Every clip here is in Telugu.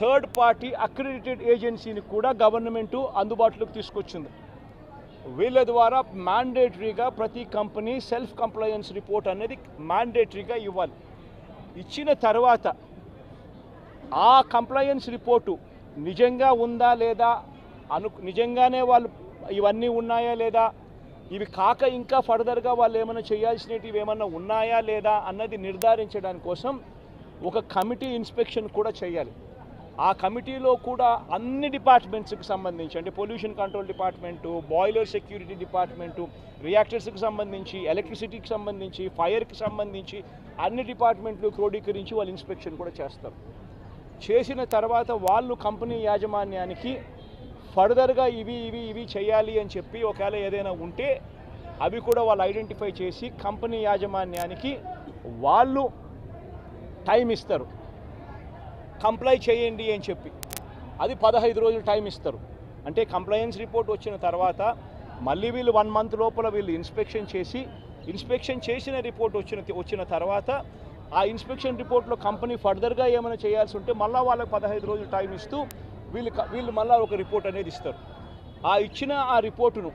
థర్డ్ పార్టీ అక్రిడిటెడ్ ఏజెన్సీని కూడా గవర్నమెంట్ అందుబాటులోకి తీసుకొచ్చింది. వీళ్ళ ద్వారా మ్యాండేటరీగా ప్రతి కంపెనీ సెల్ఫ్ కంప్లయన్స్ రిపోర్ట్ అనేది మ్యాండేటరీగా ఇవ్వాలి. ఇచ్చిన తర్వాత ఆ కంప్లయన్స్ రిపోర్టు నిజంగా ఉందా లేదా అను నిజంగానే వాళ్ళు ఇవన్నీ ఉన్నాయా లేదా ఇవి కాక ఇంకా ఫర్దర్గా వాళ్ళు ఏమైనా చేయాల్సినవి ఏమైనా ఉన్నాయా లేదా అన్నది నిర్ధారించడానికి కోసం ఒక కమిటీ ఇన్స్పెక్షన్ కూడా చేయాలి. ఆ కమిటీలో కూడా అన్ని డిపార్ట్మెంట్స్కి సంబంధించి అంటే pollution control department boiler security department రియాక్టర్స్కి సంబంధించి ఎలక్ట్రిసిటీకి సంబంధించి ఫైర్కి సంబంధించి అన్ని డిపార్ట్మెంట్లు క్రోడీకరించి వాళ్ళు ఇన్స్పెక్షన్ కూడా చేస్తారు. చేసిన తర్వాత వాళ్ళు కంపెనీ యాజమాన్యానికి ఫర్దర్గా ఇవి ఇవి ఇవి చేయాలి అని చెప్పి ఒకవేళ ఏదైనా ఉంటే అవి కూడా వాళ్ళు ఐడెంటిఫై చేసి కంపెనీ యాజమాన్యానికి వాళ్ళు టైం ఇస్తారు. కంప్లై చేయండి అని చెప్పి. అది పదహైదు రోజులు టైం ఇస్తారు. అంటే కంప్లయన్స్ రిపోర్ట్ వచ్చిన తర్వాత మళ్ళీ వీళ్ళు వన్ మంత్ లోపల వీళ్ళు ఇన్స్పెక్షన్ చేసి ఇన్స్పెక్షన్ చేసిన రిపోర్ట్ వచ్చిన వచ్చిన తర్వాత ఆ ఇన్స్పెక్షన్ రిపోర్ట్లో కంపెనీ ఫర్దర్గా ఏమైనా చేయాల్సి ఉంటే మళ్ళీ వాళ్ళకి పదహైదు రోజులు టైం ఇస్తూ వీళ్ళు వీళ్ళు మళ్ళీ ఒక రిపోర్ట్ అనేది ఇస్తారు. ఆ ఇచ్చిన ఆ రిపోర్టును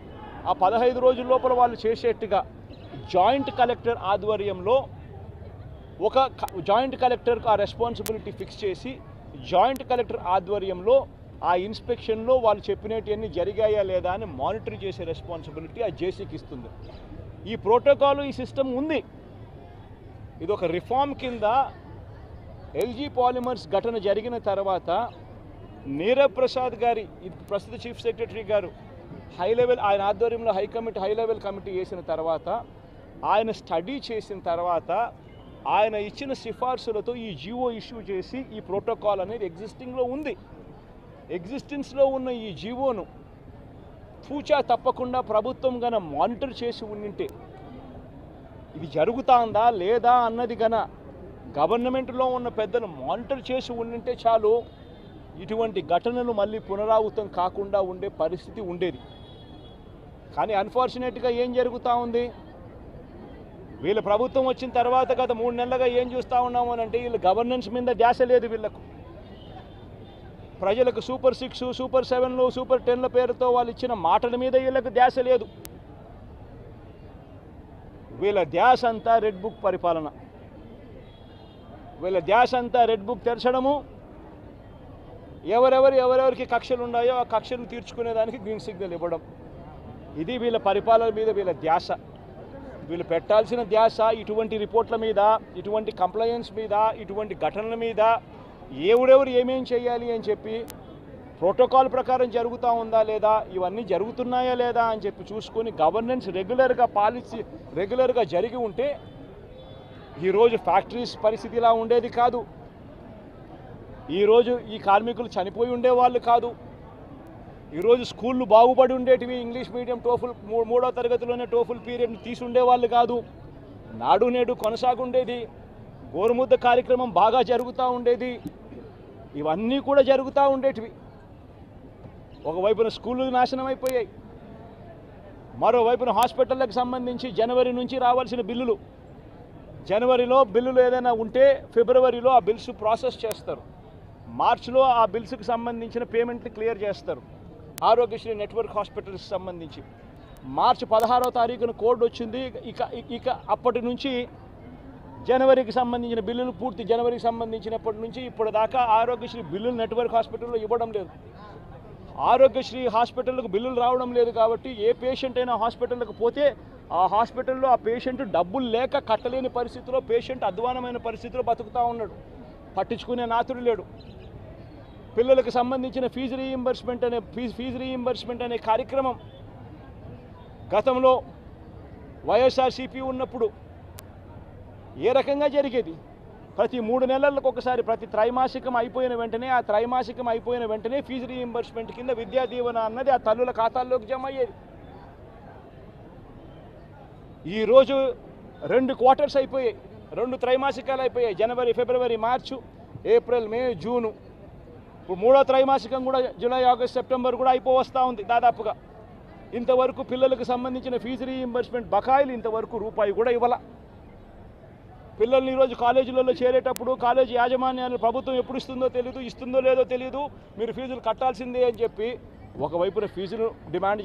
ఆ పదహైదు రోజుల లోపల వాళ్ళు చేసేట్టుగా జాయింట్ కలెక్టర్ ఆధ్వర్యంలో ఒక క- జాయింట్ కలెక్టర్కు ఆ రెస్పాన్సిబిలిటీ ఫిక్స్ చేసి జాయింట్ కలెక్టర్ ఆధ్వర్యంలో ఆ ఇన్స్పెక్షన్లో వాళ్ళు చెప్పినవన్నీ జరిగాయా లేదా అని మానిటర్ చేసే రెస్పాన్సిబిలిటీ ఆ జేసీకి ఇస్తుంది. ఈ ప్రోటోకాల్ ఈ సిస్టమ్ ఉంది. ఇది ఒక రిఫార్మ్ కింద ఎల్జీ పాలిమర్స్ ఘటన జరిగిన తర్వాత నీరవ్ ప్రసాద్ గారి ప్రస్తుత చీఫ్ సెక్రటరీ గారు హై లెవెల్ ఆయన ఆధ్వర్యంలో high committee high level committee వేసిన తర్వాత ఆయన స్టడీ చేసిన తర్వాత ఆయన ఇచ్చిన సిఫార్సులతో ఈ జీవో ఇష్యూ చేసి ఈ ప్రోటోకాల్ అనేది ఎగ్జిస్టింగ్లో ఉంది. ఎగ్జిస్టెన్స్లో ఉన్న ఈ జీవోను పూచా తప్పకుండా ప్రభుత్వం గన మానిటర్ చేసి ఉండింటే ఇది జరుగుతాందా లేదా అన్నది గన గవర్నమెంట్లో ఉన్న పెద్దలు మానిటర్ చేసి ఉండింటే చాలు ఇటువంటి ఘటనలు మళ్ళీ పునరావృతం కాకుండా ఉండే పరిస్థితి ఉండేది. కానీ అన్ఫార్చునేట్గా ఏం జరుగుతూ ఉంది? వీళ్ళ ప్రభుత్వం వచ్చిన తర్వాత గత మూడు నెలలుగా ఏం చూస్తూ ఉన్నాము అని అంటే వీళ్ళ గవర్నెన్స్ మీద ధ్యాస లేదు వీళ్ళకు. ప్రజలకు సూపర్ సిక్స్ సూపర్ సెవెన్లు సూపర్ టెన్ల పేరుతో వాళ్ళు ఇచ్చిన మాటల మీద వీళ్ళకు ధ్యాస లేదు. వీళ్ళ ధ్యాస అంతా రెడ్ బుక్ పరిపాలన. వీళ్ళ ధ్యాస అంతా రెడ్ బుక్ తెరచడము. ఎవరెవరు ఎవరెవరికి కక్షలు ఉన్నాయో ఆ కక్షలు తీర్చుకునేదానికి గ్రీన్ సిగ్నల్ ఇవ్వడం. ఇది వీళ్ళ పరిపాలన మీద వీళ్ళ ధ్యాస. వీళ్ళు పెట్టాల్సిన ధ్యాస ఇటువంటి రిపోర్ట్ల మీద ఇటువంటి కంప్లయన్స్ మీద ఇటువంటి ఘటనల మీద ఎవరెవరు ఏమేం చేయాలి అని చెప్పి ప్రోటోకాల్ ప్రకారం జరుగుతూ ఉందా లేదా ఇవన్నీ జరుగుతున్నాయా లేదా అని చెప్పి చూసుకొని గవర్నెన్స్ రెగ్యులర్గా పాలసీ రెగ్యులర్గా జరిగి ఉంటే ఈరోజు ఫ్యాక్టరీస్ పరిస్థితి ఇలా ఉండేది కాదు. ఈరోజు ఈ కార్మికులు చనిపోయి ఉండేవాళ్ళు కాదు. ఈరోజు స్కూళ్ళు బాగుపడి ఉండేటివి ఇంగ్లీష్ మీడియం టోఫుల్ మూడో తరగతిలోనే టోఫుల్ పీరియడ్ తీసి ఉండేవాళ్ళు కాదు. నాడు నేడు కొనసాగుండేది. గోరుముద్ద కార్యక్రమం బాగా జరుగుతూ ఉండేది. ఇవన్నీ కూడా జరుగుతూ ఉండేటివి. ఒకవైపున స్కూళ్ళు నాశనం అయిపోయాయి మరోవైపున హాస్పిటళ్ళకు సంబంధించి జనవరి నుంచి రావాల్సిన బిల్లులు. జనవరిలో బిల్లులు ఏదైనా ఉంటే ఫిబ్రవరిలో ఆ బిల్స్ ప్రాసెస్ చేస్తారు. మార్చిలో ఆ బిల్స్కి సంబంధించిన పేమెంట్ని క్లియర్ చేస్తారు. ఆరోగ్యశ్రీ నెట్వర్క్ హాస్పిటల్స్ సంబంధించి. మార్చి పదహారో తారీఖున కోడ్ వచ్చింది. ఇక ఇక అప్పటి నుంచి జనవరికి సంబంధించిన బిల్లులు పూర్తి జనవరికి సంబంధించినప్పటి నుంచి ఇప్పుడు దాకా ఆరోగ్యశ్రీ బిల్లులు నెట్వర్క్ హాస్పిటల్లో ఇవ్వడం లేదు. ఆరోగ్యశ్రీ హాస్పిటల్కు బిల్లులు రావడం లేదు కాబట్టి ఏ పేషెంట్ అయినా హాస్పిటల్కి పోతే ఆ హాస్పిటల్లో ఆ పేషెంట్ డబ్బులు లేక కట్టలేని పరిస్థితిలో పేషెంట్ అధ్వానమైన పరిస్థితిలో బతుకుతూ ఉన్నాడు. పట్టించుకునే నాతుడు లేడు. పిల్లలకు సంబంధించిన ఫీజు రీఇంబర్స్మెంట్ అనే ఫీజు ఫీజు రీయింబర్స్మెంట్ అనే కార్యక్రమం గతంలో వైఎస్ఆర్సీపీ ఉన్నప్పుడు ఏ రకంగా జరిగేది? ప్రతి మూడు నెలలకు ఒకసారి ప్రతి త్రైమాసికం అయిపోయిన వెంటనే ఆ త్రైమాసికం అయిపోయిన వెంటనే ఫీజు రీఇంబర్స్మెంట్ కింద విద్యా దీవెన అన్నది ఆ తల్లుల ఖాతాల్లోకి జమ అయ్యేది. ఈరోజు రెండు క్వార్టర్స్ అయిపోయాయి రెండు త్రైమాసికాలు అయిపోయాయి జనవరి ఫిబ్రవరి మార్చు ఏప్రిల్ మే జూను. ఇప్పుడు మూడో త్రైమాసికం కూడా జూలై ఆగస్ట్ సెప్టెంబర్ కూడా అయిపోవస్తూ ఉంది దాదాపుగా. ఇంతవరకు పిల్లలకు సంబంధించిన ఫీజు రీఇంబర్స్మెంట్ బకాయిలు ఇంతవరకు రూపాయి కూడా ఇవ్వాల. పిల్లల్ని ఈరోజు కాలేజీలలో చేరేటప్పుడు కాలేజీ యాజమాన్యాన్ని ప్రభుత్వం ఎప్పుడు ఇస్తుందో తెలియదు ఇస్తుందో లేదో తెలియదు మీరు ఫీజులు కట్టాల్సిందే అని చెప్పి ఒకవైపున ఫీజులు డిమాండ్